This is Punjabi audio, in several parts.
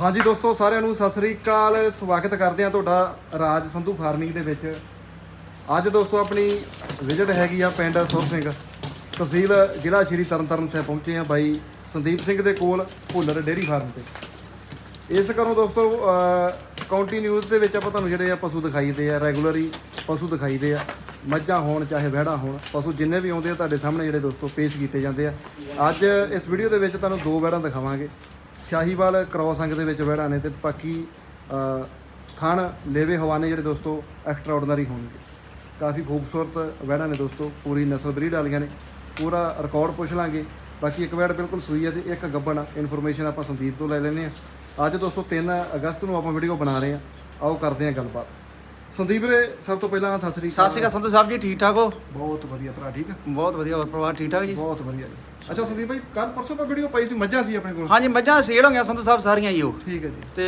ਹਾਂਜੀ ਦੋਸਤੋ, ਸਾਰਿਆਂ ਨੂੰ ਸਤਿ ਸ੍ਰੀ ਅਕਾਲ। ਸਵਾਗਤ ਕਰਦੇ ਹਾਂ ਤੁਹਾਡਾ ਰਾਜ ਸੰਧੂ ਫਾਰਮਿੰਗ ਦੇ ਵਿੱਚ। ਅੱਜ ਦੋਸਤੋ, ਆਪਣੀ ਵਿਜ਼ਿਟ ਹੈਗੀ ਆ ਪਿੰਡ ਸੁਰ ਸਿੰਘ। ਤਹਿਸੀਲ ਜ਼ਿਲ੍ਹਾ ਸ਼੍ਰੀ ਤਰਨਤਾਰਨ ਸਾਹਿਬ ਪਹੁੰਚੇ ਆ ਬਾਈ ਸੰਦੀਪ ਸਿੰਘ ਦੇ ਕੋਲ, ਭੁੱਲਰ ਡੇਅਰੀ ਫਾਰਮ ਤੇ। ਇਸ ਕਰੋ ਦੋਸਤੋ ਕਾਉਂਟੀ ਦੇ ਵਿੱਚ ਆਪਾਂ ਤੁਹਾਨੂੰ ਜਿਹੜੇ ਆ ਪਸ਼ੂ ਦਿਖਾਈਦੇ ਆ ਰੈਗੂਲਰੀ ਪਸ਼ੂ ਦਿਖਾਈਦੇ ਆ। ਮੱਝਾਂ ਹੋਣ, ਚਾਹੇ ਵਹਿੜਾ ਹੋਣ, ਪਸ਼ੂ ਜਿੰਨੇ ਵੀ ਆਉਂਦੇ ਆ, ਤੁਹਾਡੇ ਸਾਹਮਣੇ ਜਿਹੜੇ ਦੋਸਤੋ ਪੇਸ਼ ਕੀਤੇ ਜਾਂਦੇ ਆ। ਅੱਜ ਇਸ ਵੀਡੀਓ ਦੇ ਵਿੱਚ ਤੁਹਾਨੂੰ ਦੋ ਵਹਿੜਾਂ ਦਿਖਾਵਾਂਗੇ। ਸ਼ਾਹੀਵਾਲ ਕ੍ਰੋਸ ਅੰਗ ਦੇ ਵਿੱਚ ਵਹਿੜਾਂ ਨੇ ਤੇ ਬਾਕੀ ਥਣ ਲੇਵੇ ਹਵਾਨੇ ਜਿਹੜੇ ਦੋਸਤੋ ਐਕਸਟਰਾ ਆਰਡੀਨਰੀ ਹੋਣਗੇ। ਕਾਫੀ ਖੂਬਸੂਰਤ ਵਹਿੜਾਂ ਨੇ ਦੋਸਤੋ ਪੂਰੀ ਨਸਲ ਬਰੀਡ ਵਾਲੀਆਂ ਨੇ ਪੂਰਾ ਰਿਕਾਰਡ ਪੁੱਛ ਲਾਂਗੇ। ਬਾਕੀ ਇੱਕ ਵਹਿੜ ਬਿਲਕੁਲ ਸੂਈ ਹੈ ਤੇ ਇੱਕ ਗੱਬਣ ਇਨਫੋਰਮੇਸ਼ਨ ਆਪਾਂ ਸੰਦੀਪ ਤੋਂ ਲੈ ਲੈਨੇ ਆ ਅੱਜ ਦੋਸਤੋ 3 ਅਗਸਤ ਨੂੰ ਆਪਾਂ ਵੀਡੀਓ ਬਣਾ ਰਹੇ ਆ ਆਓ ਕਰਦੇ ਆ ਗੱਲਬਾਤ। ਸੰਦੀਪ ਵੀਰੇ ਸਭ ਤੋਂ ਪਹਿਲਾਂ ਸਤਿ ਸ੍ਰੀ ਸਤਿ ਸ਼੍ਰੀ ਅਕਾਲ ਸੰਧੂ ਸਾਹਿਬ ਜੀ ਠੀਕ ਠਾਕ ਹੋ? ਬਹੁਤ ਵਧੀਆ ਭਰਾ ਠੀਕ ਆ? ਬਹੁਤ ਵਧੀਆ ਹੋਰ ਪਰਿਵਾਰ ਠੀਕ ਠਾਕ ਜੀ? ਬਹੁਤ ਵਧੀਆ ਜੀ। ਅੱਛਾ ਸੰਦੀਪ ਭਾਈ ਕੱਲ ਪਰਸੋਂ ਆਪਾਂ ਵੀਡੀਓ ਪਾਈ ਸੀ ਮੱਝਾਂ ਸੀ ਆਪਣੇ ਕੋਲ। ਹਾਂਜੀ ਮੱਝਾਂ ਸੇਲ ਹੋਈਆਂ ਸੰਧੂ ਸਾਹਿਬ ਸਾਰੀਆਂ ਹੀ ਉਹ। ਠੀਕ ਹੈ ਜੀ। ਤੇ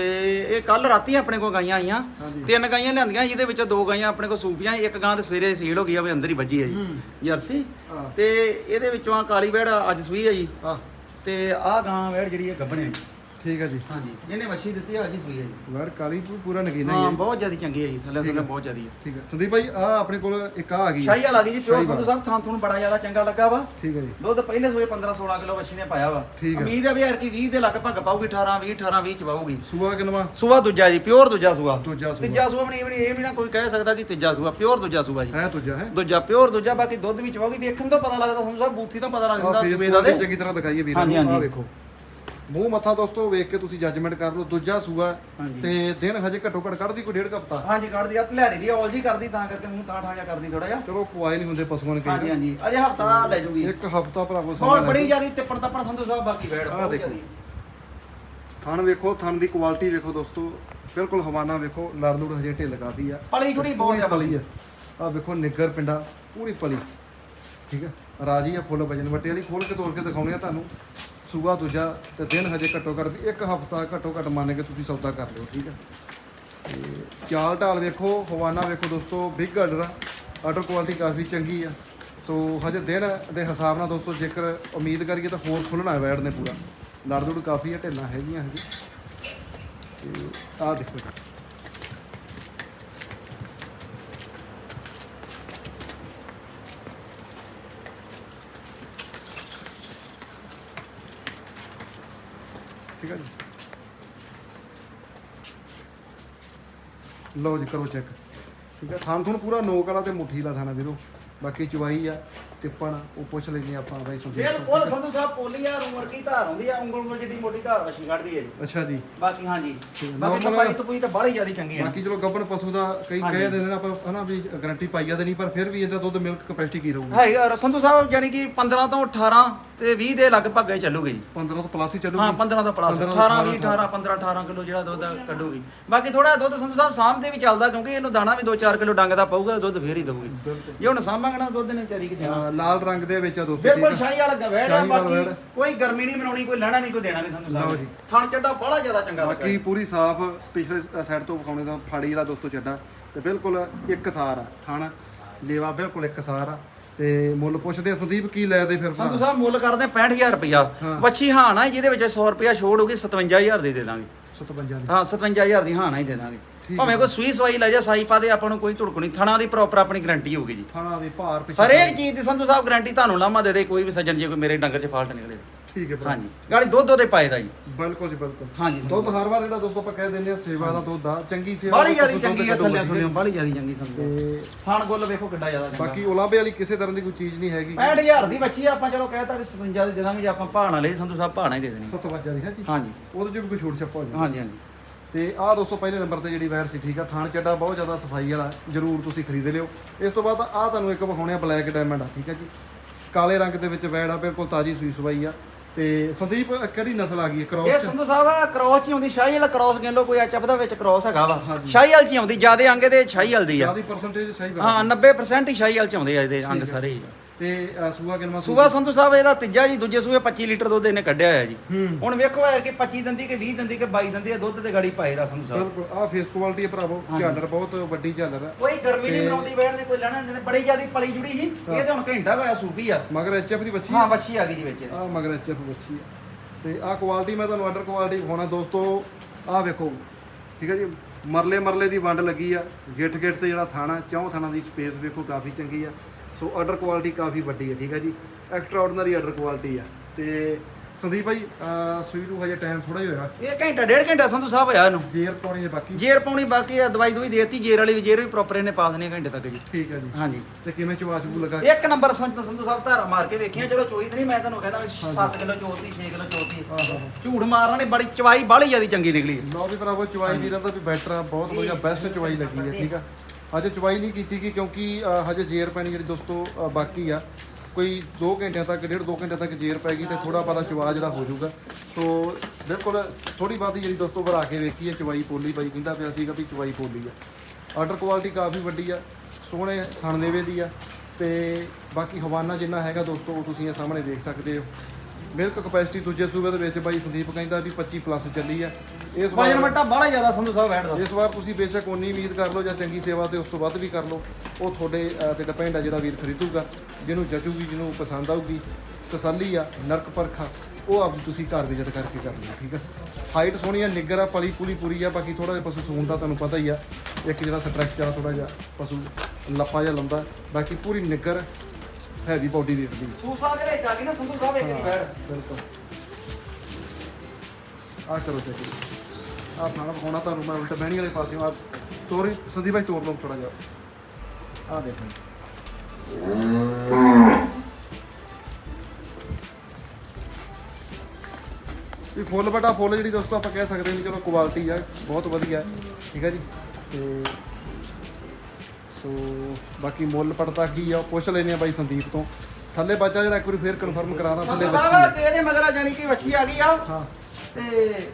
ਇਹ ਕੱਲ ਰਾਤੀ ਆਪਣੇ ਕੋਲ ਗਾਈਆਂ ਆਈਆਂ। ਹਾਂਜੀ। ਤਿੰਨ ਗਾਈਆਂ ਲਿਆਂਦੀਆਂ ਜਿਹਦੇ ਵਿੱਚੋਂ ਦੋ ਗਾਈਆਂ ਆਪਣੇ ਕੋਲ ਸੂਪੀਆਂ ਇੱਕ ਗਾਂ ਤੇ ਸਵੇਰੇ ਸੇਲ ਹੋ ਗਈ ਆ ਵੀ ਅੰਦਰ ਹੀ ਵੱਜੀ ਆ ਜੀ ਹੂੰ। ਜਰਸੀ। ਤੇ ਇਹਦੇ ਵਿੱਚੋਂ ਆ ਕਾਲੀ ਵੇੜ ਅੱਜ ਸੂਈ ਆ ਜੀ। ਆ ਤੇ ਆਹ ਗਾਂ ਵੇੜ ਜਿਹੜੀ ਹੈ ਗੱਭਣੇ ਆ ਜੀ। ਠੀਕ ਹੈ ਜੀ। ਹਾਂਜੀ। ਇਹਨੇ ਵੱਛੀ ਦਿੱਤੀ ਆ ਅੱਜ ਹੀ ਸੂਈ ਜੀ। ਵਰ ਕਾਲੀ ਪੂ- ਪੂਰਾ ਨਗੀਨਾ ਹੀ ਹਾਂ ਹੈ ਬਹੁਤ ਜ਼ਿਆਦਾ ਚੰਗੀ ਹੈ ਜੀ ਥੱਲੇ ਠੀਕ ਥੱਲੇ ਆ। ਬਹੁਤ ਜ਼ਿਆਦੀ ਹੈ ਠੀਕ ਹੈ ਸੰਦੀਪ ਭਾਈ ਆ ਆਪਣੇ ਕੋਲ ਇੱਕ ਆ ਆ ਗਈ ਹੈ। ਸ਼ਾਹੀ ਵਾਲਾ ਗਈ ਜੀ ਪਿਓ ਸ਼ਾਹੀ ਸੰਧੂ ਵਾਲਾ। ਸਾਹਿਬ ਥਾਂ ਤੁਹਾਨੂੰ ਬੜਾ ਜ਼ਿਆਦਾ ਚੰਗਾ ਲੱਗਾ ਵਾ। ਠੀਕ ਹੈ ਜੀ। ਦੁੱਧ ਪਹਿਲੇ ਸੂਏ 15 16 ਕਿਲੋ ਵੱਛੀ ਨੇ ਪਾਇਆ ਵਾ। ਠੀਕ ਆ। ਉਮੀਦ ਹੈ ਵੀ ਯਾਰ ਕੀ 20 ਦੇ ਲਗਭਗ ਪਾਊਗੀ 18 20 18 20 ਚ ਪਾਊਗੀ। ਸੂਆ ਕਿਨਵਾ? ਸੂਆ ਦੂਜਾ ਜੀ ਪਿਓਰ ਦੂਜਾ ਸੂਆ। ਦੂਜਾ ਸੂਆ। ਤੀਜਾ ਸੂਆ ਵੀ ਨਹੀਂ ਇਹ ਵੀ ਨਹੀਂ- ਇਹ ਵੀ ਨਾ ਕੋਈ ਕਹਿ ਸਕਦਾ ਕਿ ਤੀਜਾ ਸੂਆ ਪਿਓਰ ਦੂਜਾ ਸੂਆ ਜੀ। ਹੈ ਤੁਜਾ ਹੈ। ਦੂਜਾ ਪਿਓਰ ਦੂਜਾ ਬਾਕੀ ਦੁੱਧ ਵੀ ਚਵਾਉਗੀ ਵੇਖਣ ਤੋਂ ਪਤਾ ਲੱਗਦਾ ਤੁਹਾਨੂੰ ਸਾਹਿਬ ਬੂਥੀ ਤੋਂ ਪਤਾ ਲੱਗ ਜਾਂਦਾ ਸੂਏ ਦਾ ਚੰਗੀ ਤਰ੍ਹਾਂ ਦਿਖਾਈਏ ਵੀਰਾਂ ਹਾਂਜੀ, ਨੂੰ। ਆ ਹਾਂਜੀ। ਵੇਖੋ। ਮੂੰਹ ਮੱਥਾ ਦੋਸਤੋ ਵੇਖ ਕੇ ਤੁਸੀਂ ਜੱਜਮੈਂਟ ਕਰ ਲਓ ਦੂਜਾ ਸੂਆ ਹਾਂਜੀ। ਤੇ ਦਿਨ ਹਜੇ ਘੱਟੋ ਘੱਟ ਕੱਢਦੀ ਕੋਈ ਡੇਢ ਕੁ ਹਫ਼ਤਾ ਹਾਂਜੀ ਕੱਢਦੀ ਆ ਧਲਿਆਰੀ ਦੀ ਔਲ ਜੀ ਕਰਦੀ ਤਾਂ ਕਰਕੇ ਮੂੰਹ ਤਾਂ ਠਾਂ ਜਾ ਕਰਦੀ ਥੋੜਾ ਜਿਹਾ। ਚਲੋ ਪੁਆਏ ਨਹੀਂ ਹੁੰਦੇ ਪਸ਼ੂਆਂ ਨੇ ਹਾਂਜੀ ਹਾਂਜੀ ਅਜੇ ਹਫਤਾ ਲੈ ਜੂਗੀ। ਇੱਕ ਹਫ਼ਤਾ ਭਰਾਵੋ ਹੋਰ ਸਮਾਂ ਬੜੀ ਲੈ ਜ਼ਿਆਦੀ ਤਿੱਪੜ ਤੱਪੜ ਸੰਧੂ ਸਾਹਿਬ ਬਾਕੀ ਬੈਠ ਆਹ ਦੇਖੋ। ਥਣ ਵੇਖੋ ਥਣ ਦੀ ਕੁਆਲਿਟੀ ਵੇਖੋ ਦੋਸਤੋ। ਬਿਲਕੁਲ ਹਵਾਨਾ ਵੇਖੋ ਲੜ ਲੁੜ ਹਜੇ ਢਿੱਲ ਕਾਫੀ ਆ। ਪਲੀ ਥੋੜੀ ਬਹੁਤ ਆ ਪਲੀ ਆ। ਆ ਵੇਖੋ ਨਿੱਗਰ ਪਿੰਡਾ ਪੂਰੀ ਪਲੀ। ਠੀਕ ਆ? ਰਾਜੀ ਆ ਫੁੱਲ ਵਜਨ ਵੱਟੇ ਵਾਲੀ ਖੋਲ ਕੇ ਤੋੜ ਕੇ ਦਿਖਾਉਣੇ ਆ ਤੁਹਾਨੂੰ। ਸੂਆ ਦੂਜਾ ਤੇ ਦਿਨ ਹਜੇ ਘੱਟੋ ਘੱਟ ਵੀ ਇੱਕ ਹਫ਼ਤਾ ਘੱਟੋ ਘੱਟ ਮੰਨ ਕੇ ਤੁਸੀਂ ਸੌਦਾ ਕਰ ਲਿਓ, ਠੀਕ ਆ ਤੇ ਚਾਲ ਢਾਲ ਵੇਖੋ, ਹਵਾਨਾ ਵੇਖੋ ਦੋਸਤੋ ਬਿਗ ਆਰਡਰ ਆ ਆਰਡਰ ਕੁਆਲਿਟੀ ਕਾਫੀ ਚੰਗੀ ਆ। ਸੋ ਹਜੇ ਦਿਨ ਦੇ ਹਿਸਾਬ ਨਾਲ ਦੋਸਤੋ, ਜੇਕਰ ਉਮੀਦ ਕਰੀਏ ਤਾਂ ਹੋਰ ਖੁੱਲਣਾ ਹੈ ਵੈੜ ਨੇ ਪੂਰਾ। ਲੜ ਲੁੜ ਕਾਫੀ ਆ, ਢਿੱਲਾਂ ਹੈਗੀਆਂ ਹਜੇ ਤੇ ਆਹ ਦੇਖੋ ਠੀਕ ਹੈ ਜੀ। ਲਓ ਜੀ ਕਰੋ ਚੈੱਕ ਠੀਕ ਹੈ ਥਾਨ ਤੁਹਾਨੂੰ ਪੂਰਾ ਨੋਕ ਵਾਲਾ ਤੇ ਮੁੱਠੀ ਦਾ ਥਾਣਾ ਵੀਰੋ। ਬਾਕੀ ਚਵਾਈ ਆ ਟਿੱਪਣ ਉਹ ਪੁੱਛ ਲੈਂਦੇ ਆਪਾਂ ਬਾਈ ਸੰਦੀਪ। ਬਿਲਕੁਲ ਸੰਧੂ ਸਾਹਿਬ ਪੋਲੀ ਆ ਉਮਰ ਕੀ ਧਾਰ ਹੁੰਦੀ ਆ ਉਂਗਲ ਉਂਗਲ ਜਿੱਡੀ ਮੋਟੀ ਧਾਰ ਵਸ਼ੀ ਕੱਢਦੀ ਹੈ ਜੀ। ਅੱਛਾ ਜੀ। ਬਾਕੀ ਹਾਂਜੀ। ਬਾਕੀ ਤਾਂ ਪਾਈ ਤੋਂ ਬਾਹਲੀ ਜ਼ਿਆਦਾ ਚੰਗੀ ਹੈ ਬਾਕੀ ਚਲੋ ਗੱਬਣ ਪਸ਼ੂ ਦਾ ਕਈ। ਕਹਿ ਦਿੰਦੇ ਨੇ ਆਪਾਂ ਹਨਾ ਵੀ ਗਾਰੰਟੀ ਪਾਈ ਆ ਤੇ ਨਹੀਂ ਪਰ ਫਿਰ ਵੀ ਇਹਦਾ ਦੁੱਧ ਮਿਲਕ ਕਪੈਸਿਟੀ ਕੀ ਰਹੂਗੀ? ਹੈ ਸੰਧੂ ਸਾਹਿਬ ਜਾਨੀ ਕਿ 15 ਤੋਂ 18 ਤੇ 20 ਦੇ ਲਗਭਗ ਹੀ ਚੱਲੂਗੀ ਜੀ। 15 ਤੋਂ ਪਲੱਸ ਹੀ ਚੱਲੂਗੀ। ਹਾਂ 15 ਤੋਂ ਪਲੱਸ 15 18 20 18 15 18 ਕਿਲੋ ਜਿਹੜਾ ਦੁੱਧ ਕੱਢੂਗੀ। ਬਾਕੀ ਥੋੜਾ ਦੁੱਧ ਸੰਧੂ ਸਾਹਿਬ ਸਾਹਮਣੇ ਵੀ ਚੱਲਦਾ ਕਿਉਂਕਿ ਇਹਨੂੰ ਦਾਣਾ ਵੀ 2-4 ਕਿਲੋ ਡੰਗ ਦਾ ਪਊਗਾ ਦੁੱਧ ਫੇਰ ਹੀ ਦਊਗੀ। ਜੇ ਹੁਣ ਸਾਂਭਾਂਗੇ ਨਾ ਦੁੱਧ ਨੇ ਵਿਚਾਰੀ ਕਿ ਜਾਣਾ ਹਾਂ, ਲਾਲ ਰੰਗ ਦੇ ਵਿੱਚ ਆ ਦੋਸਤੋ ਬਿਲਕੁਲ। ਸ਼ਾਹੀ ਵਾਲਾ ਗਵੈੜ ਬਾਕੀ। ਕੋਈ ਗਰਮੀ ਨਹੀਂ ਬਣਾਉਣੀ ਕੋਈ ਲੈਣਾ ਨਹੀਂ ਕੋਈ ਦੇਣਾ ਨਹੀਂ ਸੰਧੂ ਸਾਹਿਬ। ਥਣ ਚੱਡਾ ਬੜਾ ਜ਼ਿਆਦਾ ਚੰਗਾ ਲੱਗਾ ਬਾਕੀ ਪੂਰੀ ਸਾਫ਼ ਪਿਛਲੇ ਸਾਈਡ ਤੋਂ ਵਿਖਾਉਣੇ ਦਾ ਫਾੜੀ ਵਾਲਾ ਦੋਸਤੋ ਚੱਡਾ। ਤੇ ਬਿਲਕੁਲ ਇੱਕ ਸਾਰ ਆ ਥਣ। ਲੇਵਾ ਬਿਲਕੁਲ ਇੱਕ ਸਾਰ ਆ। ਤੇ ਮੁੱਲ ਪੁੱਛਦੇ ਆ ਸੰਦੀਪ ਕੀ ਲੈ ਦੇ ਫਿਰ ਸੰਧੂ ਸਾਹਿਬ ਮੁੱਲ ਕਰਦੇ 65000 ਰੁਪਇਆ ਹਾਂ। ਵੱਛੀ ਹਾਣਾ ਜਿਹਦੇ ਵਿੱਚ 100 ਰੁਪਇਆ ਛੋੜ ਹੋਗੀ 57000 ਦੇ ਦੇ ਦਾਂਗੇ। 57 ਦੀ। ਹਾਂ 57000 ਦੀ ਹਾਣਾ ਹੀ ਦੇ ਦਾਂਗੇ। ਠੀਕ ਭਾਵੇਂ ਹੈ। ਕੋਈ ਸੂਈ ਸਵਾਈ ਲੈ ਜਾ ਸਾਈ ਪਾ ਦੇ ਆਪਾਂ ਨੂੰ ਕੋਈ ਧੁੜਕ ਨਹੀਂ। ਥਣਾ ਦੀ ਪ੍ਰੋਪਰ ਆਪਣੀ ਗਾਰੰਟੀ ਹੋਊਗੀ ਜੀ। ਥਾਣਾ ਦੀ ਭਾਰ ਪਿੱਛੇ ਹਰੇਕ ਚੀਜ਼ ਦੀ ਸੰਧੂ ਸਾਹਿਬ ਗਾਰੰਟੀ ਤੁਹਾਨੂੰ ਲਾਮਾ ਦੇ ਦੇ ਕੋਈ ਵੀ ਸੱਜਣ ਜੇ ਕੋਈ ਮੇਰੇ ਡੰਗਰ 'ਚ ਫਾਲਟ ਨਿਕਲੇ। ਠੀਕ ਹੈ ਭਰਾ। ਹਾਂਜੀ। ਗਾੜੀ ਦੁੱਧ ਉਹਦੇ ਪਾਏ ਦਾ ਜੀ। ਬਿਲਕੁਲ ਜੀ ਬਿਲਕੁਲ। ਹਾਂਜੀ। ਦੁੱਧ ਹਰ ਵਾਰ ਜਿਹੜਾ ਦੋਸਤੋ ਆਪਾਂ ਕਹਿ ਦਿੰਦੇ ਆ ਸੇਵਾ ਦਾ ਦੁੱਧ ਆ ਚੰਗੀ ਸੇਵਾ ਬਾਲੀ ਦਾ ਜਿਆਦੀ ਦੁੱਧ ਚੰਗੀ ਆ ਕੱਢੂਗਾ, ਥੱਲੇ ਥੱਲੇ। ਬਾਲੀ ਜਿਆਦੀ ਚੰਗੀ ਸੰਧੂ ਤੇ ਥਾਣ ਗੁੱਲ ਵੇਖੋ ਕਿੱਡਾ ਜ਼ਿਆਦਾ ਚੰਗਾ। ਬਾਕੀ ਉਲਾਂਬੇ ਵਾਲੀ ਕਿਸੇ ਤਰ੍ਹਾਂ ਦੀ ਕੋਈ ਚੀਜ਼ ਨਹੀਂ ਹੈਗੀ। 65000 ਦੀ ਬੱਚੀ ਆ, ਆਪਾਂ ਚਲੋ ਕਹਿਤਾ ਵੀ 57 ਦੀ ਦੇ ਦਾਂਗੇ ਜੇ ਆਪਾਂ ਭਾਣਾ ਲਈ ਸੰਧੂ ਸਾਹਿਬ ਭਾਣਾ ਹੀ ਦੇ ਦੇਣੀ 57 ਦੀ ਹੈ ਜੀ? ਹਾਂਜੀ। ਉਹਦੇ ਚ ਵੀ ਕੋਈ ਛੋਟ ਛੱਪਾ ਹੋ ਜਾਊ ਹਾਂਜੀ ਹਾਂਜੀ। ਤੇ ਆਹ ਦੋਸਤੋ ਪਹਿਲੇ ਨੰਬਰ ਤੇ ਜਿਹੜੀ ਵੈਰ ਸੀ ਠੀਕ ਆ ਥਾਣ ਚੱਡਾ ਬਹੁਤ ਜ਼ਿਆਦਾ ਸਫ਼ਾਈ ਵਾਲਾ ਜਰੂਰ ਤੁਸੀਂ ਖਰੀਦ ਲਿਓ। ਇਸ ਤੋਂ ਬਾਅਦ ਆਹ ਤੁਹਾਨੂੰ ਇੱਕ ਵਿਖਾਉਣੇ ਆ ਬਲੈਕ ਡਾਇਮੰਡ ਆ ਠੀਕ ਆ ਜੀ। ਕਾਲੇ ਰੰਗ ਦੇ ਵਿੱਚ ਵੈੜ ਆ ਬਿਲਕੁਲ ਤਾਜੀ ਸੂਈ ਸਵਾਈ ਆ। ਤੇ ਸੰਦੀਪ ਇਹ ਕਿਹੜੀ ਨਸਲ ਆ ਗਈ? ਇਹ ਕ੍ਰੋਸ ਸੰਧੂ ਸਾਹਿਬ ਕ੍ਰੋਸ ਹੀ ਆਉਂਦੀ ਸ਼ਾਹੀ ਵਾਲਾ ਕ੍ਰੋਸ ਗਿਣ ਲਓ ਕੋਈ ਐਚਐਫ ਦਾ ਵਿੱਚ ਕ੍ਰੋਸ ਹੈਗਾ ਵਾ। ਹਾਂਜੀ। ਸ਼ਾਹੀ ਵਾਲ ਚ ਹੀ ਆਉਂਦੀ ਜਿਆਦੇ ਅੰਗ ਦੇ ਸ਼ਾਹੀ ਵਾਲ ਦੀ ਆ। ਜਿਆਦੀ ਪਰਸੈਂਟੇਜ ਸਹੀ ਵੈੜ ਹਾਂ 90% ਹੀ ਸ਼ਾਹੀ ਵਾਲ ਚ ਆਉਂਦੇ ਆ ਇਹਦੇ ਅੰਗ। ਸਾਰੇ ਹੀ। ਤੇ ਅਹ, ਸੂਆ ਕਿੰਨਾ ਸੂਬਾ ਸੰਧੂ ਸਾਹਿਬ ਇਹਦਾ ਤੀਜਾ ਜੀ ਦੂਜੇ ਸੂਏ 25 ਲੀਟਰ ਦੁੱਧ ਇਹਨੇ ਕੱਢਿਆ ਹੋਇਆ ਜੀ। ਹੂੰ। ਹੁਣ ਵੇਖੋ ਯਾਰ ਕਿ 25 ਦੰਦੀ ਕਿ 20 ਦੰਦੀ ਕਿ 22 ਦੰਦੀ ਆ ਦੁੱਧ ਤੇ ਗਾੜੀ ਪਾਏ ਦਾ ਸੰਧੂ ਸਾਹਿਬ। ਬਿਲਕੁਲ ਆਹ ਫੇਸ ਕੁਆਲਿਟੀ ਹੈ ਭਰਾਵੋ ਹਾਂਜੀ। ਝਾਲਰ ਬਹੁਤ ਵੱਡੀ ਝਾਲਰ ਆ ਕੋਈ ਗਰਮੀ ਨਹੀਂ ਤੇ- ਬਣਾਉਂਦੀ ਬੈਠ ਦੀ ਕੋਈ ਲੈਣਾ ਨਹੀਂ ਬੜੀ ਜਿਆਦੀ ਪਲੀ ਜੁੜੀ ਸੀ ਇਹ ਤੇ ਹੁਣ ਘੰਟਾ ਹੋਇਆ ਸੂਪੀ ਆ। ਮਗਰ ਐਚਐਫ ਦੀ ਬੱਚੀ ਹਾਂ ਬੱਚੀ ਆ ਗਈ ਜੀ ਵਿੱਚ। ਆ ਮਗਰ ਐਚਐਫ ਬੱਚੀ ਆ ਤੇ ਆਹ ਕੁਆਲਿਟੀ ਮੈਂ ਤੁਹਾਨੂੰ ਆਰਡਰ ਕੁਆਲਿਟੀ ਵਿਖਾਉਣਾ ਦੋਸਤੋ ਆਹ ਵੇਖੋ ਠੀਕ ਹੈ ਜੀ ਮਰਲੇ ਮਰਲੇ ਦੀ ਵੰਡ ਲੱਗੀ ਆ ਗਿੱਠ ਗਿੱਠ ਤੇ ਜਿਹੜਾ ਥਾਣਾ ਚੌਂ ਥਾਣਾ ਦੀ ਸਪੇਸ ਵੇਖੋ ਕਾਫੀ ਚੰਗੀ ਆ। ਸੋ ਆਰਡਰ ਕੁਆਲਿਟੀ ਕਾਫੀ ਵੱਡੀ ਹੈ ਠੀਕ ਹੈ ਜੀ। ਐਕਸਟਰਾ ਆਰਡੀਨਰੀ ਆਰਡਰ ਕੁਆਲਿਟੀ ਆ। ਤੇ ਸੰਦੀਪ ਭਾਈ ਸਵੀਟ ਨੂੰ ਹਜੇ ਟਾਈਮ ਥੋੜਾ ਹੀ ਹੋਇਆ। ਇਹ ਘੰਟਾ ਡੇਢ ਘੰਟਾ ਸੰਧੂ ਸਾਹਿਬ ਹੋਇਆ ਇਹਨੂੰ। ਜੇਰ ਪਾਉਣੀ ਹੈ ਬਾਕੀ। ਜੇਰ ਪਾਉਣੀ ਬਾਕੀ ਆ ਦਵਾਈ ਦਵਾਈ ਦੇਤੀ ਜੇਰ ਵਾਲੀ ਵੀ ਜੇਰ ਵੀ ਪ੍ਰੋਪਰ ਇਹਨੇ ਪਾ ਦੇਣੀ ਆ ਘੰਟੇ ਤੱਕ ਜੀ। ਠੀਕ ਹੈ ਜੀ। ਹਾਂਜੀ। ਤੇ ਕਿਵੇਂ ਚਵਾਸ਼ ਬੂ ਲੱਗਾ ਇੱਕ ਨੰਬਰ ਸੰਧੂ ਸੰਧੂ ਸਾਹਿਬ ਧਾਰਾ ਮਾਰ ਕੇ ਵੇਖੀਆਂ ਚਲੋ ਚੋਈ ਤੇ ਨਹੀਂ ਮੈਂ ਤੁਹਾਨੂੰ ਕਹਿੰਦਾ ਵੀ 7 ਕਿਲੋ ਚੋਤੀ 6 ਕਿਲੋ ਚੋਤੀ ਝੂਠ ਮਾਰਨਾ ਨੇ ਬੜੀ ਚਵਾਈ ਬਾਹਲੀ ਜਿਆਦੀ ਚੰਗੀ ਨਿਕਲੀ ਲਓ ਵੀ ਭਰਾਵੋ ਚਵਾਈ ਵੀਰਾਂ ਦਾ ਵੀ ਬੈਟਰ ਆ ਬਹੁਤ ਵਧੀਆ ਬੈਸਟ ਚਵਾਈ ਲੱਗੀ ਹੈ ਠੀਕ ਆ। ਹਜੇ ਚਵਾਈ ਨਹੀਂ ਕੀਤੀ ਗਈ ਕਿਉਂਕਿ ਅ, ਹਜੇ ਜੇਰ ਪੈਣੀ ਜਿਹੜੀ ਦੋਸਤੋ ਅ, ਬਾਕੀ ਆ। ਕੋਈ 2 ਘੰਟਿਆਂ ਤੱਕ ਡੇਢ 2 ਘੰਟਿਆਂ ਤੱਕ ਜੇਰ ਪੈਗੀ ਤੇ ਥੋੜਾ ਬਹੁਤਾ ਚਵਾ ਜਿਹੜਾ ਹੋ ਜਾਊਗਾ। ਸੋ ਬਿਲਕੁਲ ਥੋੜੀ ਬਹੁਤੀ ਜਿਹੜੀ ਦੋਸਤੋ ਭਰਾ ਕੇ ਵੇਖੀ ਹੈ ਚਵਾਈ ਪੋਲੀ ਬਾਈ ਕਹਿੰਦਾ ਪਿਆ ਸੀਗਾ ਵੀ ਚਵਾਈ ਪੋਲੀ ਆ। ਆਰਡਰ ਕੁਆਲਿਟੀ ਕਾਫੀ ਵੱਡੀ ਆ ਸੋਹਣੇ ਥਣਦੇਵੇ ਦੀ ਆ ਤੇ ਬਾਕੀ ਹਵਾਨਾ ਜਿੰਨਾ ਹੈਗਾ ਦੋਸਤੋ ਉਹ ਤੁਸੀਂ ਇਹ ਸਾਹਮਣੇ ਦੇਖ ਸਕਦੇ ਹੋ। ਮਿਲਕ ਕਪੈਸਿਟੀ ਦੂਜੇ ਸੂਬੇ ਦੇ ਵਿੱਚ ਬਾਈ ਸੰਦੀਪ ਕਹਿੰਦਾ ਵੀ 25 ਪਲੱਸ ਚੱਲੀ ਆ। ਇਸ ਵਾਰ ਵਜਨ ਮੱਟਾ ਬਾਹਲਾ ਜ਼ਿਆਦਾ ਸੰਧੂ ਸਾਹਿਬ ਬੈਠਦਾ ਇਸ ਵਾਰ ਤੁਸੀਂ ਬੇਸ਼ੱਕ ਉਨੀ ਉਮੀਦ ਕਰ ਲਓ ਜਾਂ ਚੰਗੀ ਸੇਵਾ ਤੇ ਉਸ ਤੋਂ ਵੱਧ ਵੀ ਕਰ ਲਓ। ਉਹ ਤੁਹਾਡੇ ਤੇ ਡਿਪੈਂਡ ਆ ਜਿਹੜਾ ਵੀਰ ਖਰੀਦੂਗਾ ਜਿਹਨੂੰ ਜਚੂਗੀ ਜਿਹਨੂੰ ਪਸੰਦ ਆਊਗੀ। ਤਸੱਲੀ ਆ ਨਰਕ ਪਰਖਾ ਉਹ ਆਪ ਤੁਸੀਂ ਘਰ ਵਿਜ਼ਿਟ ਕਰਕੇ ਕਰ ਲਓ ਠੀਕ ਆ? ਹਾਈਟ ਸੋਹਣੀ ਆ ਨਿੱਗਰ ਆ ਪਲੀ ਪੁਲੀ ਪੂਰੀ ਆ ਬਾਕੀ ਥੋੜਾ ਜਿਹਾ ਪਸ਼ੂ ਸੂਣ ਦਾ ਤੁਹਾਨੂੰ ਪਤਾ ਹੀ ਆ। ਇੱਕ ਜਿਹੜਾ ਸਟਰਕਚਰ ਆ ਥੋੜਾ ਜਿਹਾ ਪਸ਼ੂ ਲੱਪਾ ਜਿਹਾ ਲੰਦਾ ਬਾਕੀ ਪੂਰੀ ਨਿੱਗਰ ਹੈਵੀ ਬਾਡੀ ਦੀ ਹੁੰਦੀ ਸੂਸਾ ਦੇ ਵਿੱਚ ਆ ਗਈ ਨਾ ਸੰਧੂ ਸਾਹਿਬ ਇੱਕ ਨਹੀਂ ਬੈਠ। ਬਿਲਕੁਲ। ਆ ਕਰੋ ਚੈੱਕ। ਆ ਖਾਣਾ ਪਕਾਉਣਾ ਤੁਹਾਨੂੰ ਮੈਂ ਉਲਟ ਬਹਿਣੀ ਵਾਲੇ ਪਾਸਿਓਂ। ਆ ਤੋਰੀ ਸੰਦੀਪ ਭਾਈ ਤੋੜ ਲਓ ਥੋੜਾ ਜਿਹਾ। ਆ ਦੇਖੋ ਇਹ ਫੁੱਲ ਬਟਾ ਫੁੱਲ ਜਿਹੜੀ ਦੋਸਤੋ ਆਪਾਂ ਕਹਿ ਸਕਦੇ ਹਾਂ ਵੀ ਚਲੋ ਕੁਆਲਿਟੀ ਆ ਬਹੁਤ ਵਧੀਆ ਠੀਕ ਹੈ ਜੀ? ਤੇ ਸੋ ਬਾਕੀ ਮੁੱਲ ਪੜਤਾ ਕੀ ਆ ਉਹ ਪੁੱਛ ਲੈਨੇ ਆ ਬਾਈ ਸੰਦੀਪ ਤੋਂ। ਥੱਲੇ ਬੱਚਾ ਜਿਹੜਾ ਇੱਕ ਵਾਰੀ ਫੇਰ ਕਨਫਰਮ ਕਰਾਣਾ ਥੱਲੇ ਬੱਚੀ ਸਾਹਿਬ ਆ। ਤੇ ਇਹਦੇ ਮਗਰ ਜਾਨੀ ਕਿ ਵੱਛੀ ਆ ਗਈ ਆ। ਹਾਂ। ਤੇ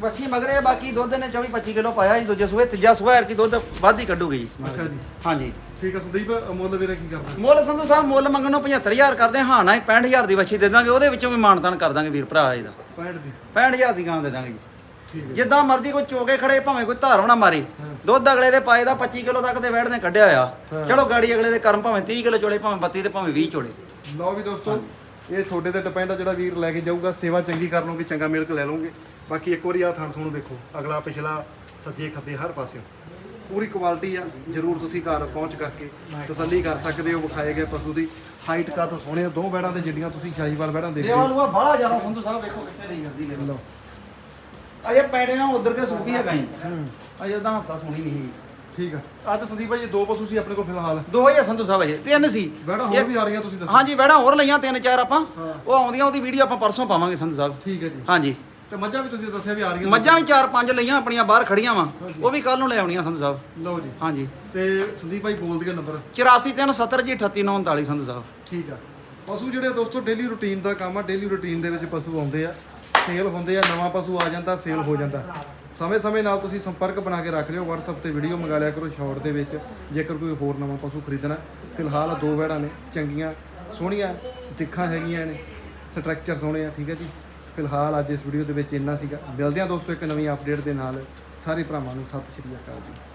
ਵੱਛੀ ਮਗਰੇ ਬਾਕੀ ਦੁੱਧ ਨੇ 24 25 ਕਿਲੋ ਪਾਇਆ ਜੀ ਦੂਜੇ ਸੂਏ ਤੀਜਾ ਸੂਆ ਕੀ ਦੁੱਧ ਵੱਧ ਹੀ ਕੱਢੂਗੀ ਜੀ। ਅੱਛਾ ਜੀ। ਹਾਂਜੀ। ਠੀਕ ਹੈ ਸੰਦੀਪ ਮੁੱਲ ਵੀਰੇ ਕੀ ਕਰਨਾ? ਮੁੱਲ ਸੰਧੂ ਸਾਹਿਬ ਮੁੱਲ ਮੰਗਣ ਨੂੰ 75000 ਕਰਦੇ ਹਾਂ ਨਾ 65000 ਦੀ ਵੱਛੀ ਦੇ ਦਾਂਗੇ ਉਹਦੇ ਵਿੱਚੋਂ ਵੀ ਮਾਨਤਾਨ ਕਰ ਦਾਂਗੇ ਵੀਰ ਭਰਾ ਇਹਦਾ। 65 ਦੀ। 65000 ਦੀ ਗਾਂ ਦੇ ਦਾਂਗੇ ਜੀ। ਹੈ ਜਿੱਦਾਂ ਮਰਜ਼ੀ ਕੋਈ ਚੋਗੇ ਖੜੇ ਭਾਵੇਂ ਕੋਈ ਧਾਰੋਂ ਨਾ ਮਾਰੇ। ਦੁੱਧ ਅਗਲੇ ਦੇ ਪਾਏ ਦਾ 25 ਕਿਲੋ ਤੱਕ ਦੇ ਵੈੜ ਨੇ ਕੱਢਿਆ ਆ। ਚਲੋ ਗਾੜੀ ਅਗਲੇ ਦੇ ਕਰਮ ਭਾਵੇਂ 30 ਕਿਲੋ ਚੋਲੇ ਭਾਵੇਂ 32 ਤੇ ਭਾਵੇਂ 20 ਚੋਲੇ। ਲਓ ਵੀ ਦੋਸਤੋ ਇਹ ਤੁਹਾਡੇ ਤੇ ਡਿਪੈਂਡ ਆ ਜਿਹੜਾ ਵੀਰ ਲੈ ਕੇ ਜਾਊਗਾ ਸੇਵਾ ਚੰਗੀ ਕਰ ਲਓਗੇ ਚੰਗਾ ਮਿਲਕ ਲੈ ਲਓਗੇ ਬਾਕੀ ਇੱਕ ਵਾਰੀ ਆ ਥਣ ਤੁਹਾਨੂੰ ਦੇਖੋ ਅਗਲਾ ਪਿਛਲਾ ਸੱਜੇ ਖੱਬੇ ਹਰ ਪਾਸਿਓਂ। ਪੂਰੀ ਕੁਆਲਿਟੀ ਆ ਜਰੂਰ ਤੁਸੀਂ ਘਰ ਪਹੁੰਚ ਕਰਕੇ ਤਸੱਲੀ ਕਰ ਸਕਦੇ ਹੋ ਵਿਖਾਏ ਗਏ ਪਸ਼ੂ ਦੀ। ਹਾਈਟ ਕਾ ਤਾਂ ਸੋਹਣੇ ਦੋ ਬੈੜਾਂ ਤੇ ਜਿੱਡੀਆਂ ਤੁਸੀਂ ਸ਼ਾਹੀਵਾਲ ਬੈੜਾਂ ਦੇਖਦੇ ਹੋ। ਲੂਆ ਬੜਾ ਜ਼ਿਆਦਾ ਸੰਧੂ ਸਾਹਿਬ ਵੇਖੋ ਕਿੱਥੇ ਲਈ ਜਾਂਦੀ ਲੈ ਲਓ। ਅਜੇ ਪੈੜੇ ਨਾਲ ਉਧਰ ਕੇ ਸੁੱਕੀ ਹੈਗਾ ਹੀ। ਅਜੇ ਤਾਂ ਹਫਤਾ ਸੁਣੀ ਨਹੀਂ। ਠੀਕ ਆ। ਅੱਜ ਸੰਦੀਪ ਭਾਈ ਇਹ ਦੋ ਪਸ਼ੂ ਸੀ ਆਪਣੇ ਕੋਲ ਫਿਲਹਾਲ। ਦੋ ਹੀ ਆ ਸੰਧੂ ਸਾਹਿਬ ਅਜੇ ਤਿੰਨ ਸੀ। ਬੈੜਾਂ ਹੋਰ ਵੀ ਆ ਰਹੀਆਂ ਤੁਸੀਂ ਦੱਸੋ। ਹਾਂਜੀ ਬੈੜਾ ਹੋਰ ਲਈਆਂ ਤਿੰਨ ਚਾਰ ਆਪਾਂ। ਉਹ ਆਉਂਦੀਆਂ ਉਹਦੀ ਵੀਡੀਓ ਆਪਾਂ ਪਰਸੋਂ ਪਾਵਾਂਗੇ ਸੰਧੂ ਸਾਹਿਬ। ਠੀਕ ਹੈ ਜੀ। ਹਾਂਜੀ। ਤੇ ਮੱਝਾਂ ਵੀ ਤੁਸੀਂ ਦੱਸਿਆ ਵੀ ਆ ਰਹੀਆਂ। ਮੱਝਾਂ ਵੀ ਚਾਰ ਪੰਜ ਲਈਆਂ ਆਪਣੀਆਂ ਬਾਹਰ ਖੜੀਆਂ ਵਾ। ਉਹ ਵੀ ਕੱਲ ਨੂੰ ਲੈ ਆਉਣੀਆਂ ਸੰਧੂ ਸਾਹਿਬ। ਲਓ ਜੀ। ਹਾਂਜੀ। ਤੇ ਸੰਦੀਪ ਭਾਈ ਬੋਲ ਦਿਓ ਨੰਬਰ 8437 ਜੀ 3839 ਸੰਧੂ ਸਾਹਿਬ। ਠੀਕ ਆ। ਪਸ਼ੂ ਜਿਹੜੇ ਦੋਸਤੋ ਡੇਲੀ ਰੂਟੀਨ ਦਾ ਕੰਮ ਆ ਡੇਲੀ ਰੂਟੀਨ ਦੇ ਵਿੱਚ ਪਸ਼ੂ ਆਉਂਦੇ ਆ। ਸੇਲ ਹੁੰਦੇ ਆ, ਨਵਾਂ ਪਸ਼ੂ ਆ ਜਾਂਦਾ, ਸੇਲ ਹੋ ਜਾਂਦਾ। ਸਮੇਂ-ਸਮੇਂ ਨਾਲ ਤੁਸੀਂ ਸੰਪਰਕ ਬਣਾ ਕੇ ਰੱਖ ਲਿਓ, WhatsApp ਤੇ ਵੀਡੀਓ ਮੰਗਾ ਲਿਆ ਕਰੋ ਸ਼ਾਰਟ ਦੇ ਵਿੱਚ, ਜੇਕਰ ਕੋਈ ਹੋਰ ਨਵਾਂ ਪਸ਼ੂ ਖਰੀਦਣਾ। ਫਿਲਹਾਲ ਦੋ ਵੈੜਾਂ ਨੇ, ਚੰਗੀਆਂ, ਸੋਹਣੀਆਂ ਦਿੱਖਾਂ ਹੈਗੀਆਂ ਨੇ ਸਟਰਕਚਰ ਸੋਹਣੇ ਆ, ਠੀਕ ਹੈ ਜੀ? ਫਿਲਹਾਲ ਅੱਜ ਇਸ ਵੀਡੀਓ ਦੇ ਵਿੱਚ ਇੰਨਾ ਸੀਗਾ। ਮਿਲਦੇ ਹਾਂ ਦੋਸਤੋ ਇੱਕ ਨਵੀਂ ਅਪਡੇਟ ਦੇ ਨਾਲ। ਸਾਰੇ ਭਰਾਵਾਂ ਨੂੰ ਸਤਿ ਸ਼੍ਰੀ ਅਕਾਲ ਜੀ।